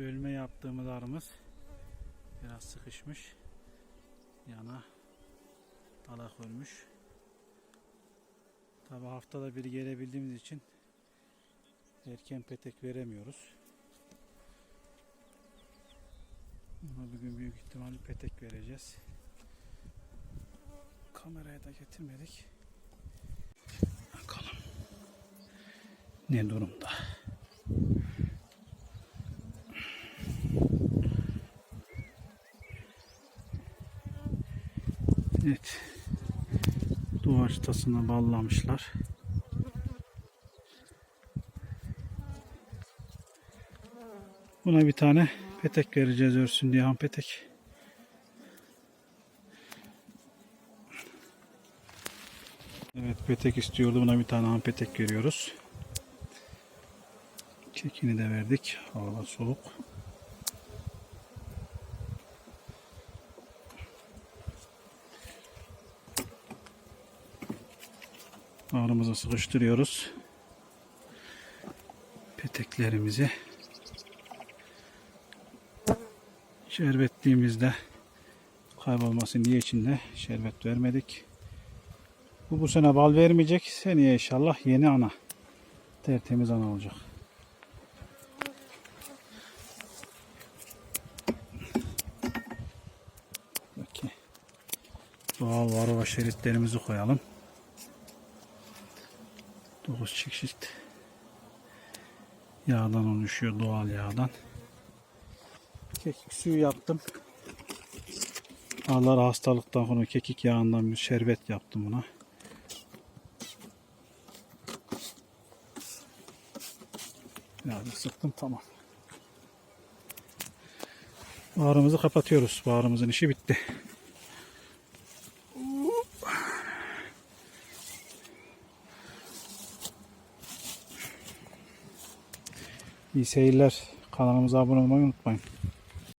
bölme yaptığımız arımız biraz sıkışmış. Yana dalak ölmüş. Tabi haftada bir gelebildiğimiz için erken petek veremiyoruz. Ama bugün büyük ihtimalle petek vereceğiz. Kameraya da getirmedik. Bakalım. Ne durumda? Evet. Duvar çıtasına bağlamışlar. Buna bir tane petek vereceğiz örsün diye ham petek. Evet petek istiyordu. Buna bir tane ham petek veriyoruz. Kekini de verdik. Hava soğuk. Ağrımıza sıkıştırıyoruz. Peteklerimizi şerbetliğimizde kaybolmasın diye içinde şerbet vermedik. Bu bu sene bal vermeyecek. Seneye inşallah yeni ana. Tertemiz ana olacak. Peki. Doğal varova şeritlerimizi koyalım. 9 çeşit yağdan oluşuyor doğal yağdan. Kekik suyu yaptım. Allah hastalıktan sonra kekik yağından bir şerbet yaptım buna. Biraz sıktım tamam. Bağrımızı kapatıyoruz. Bağrımızın işi bitti. İyi seyirler. Kanalımıza abone olmayı unutmayın.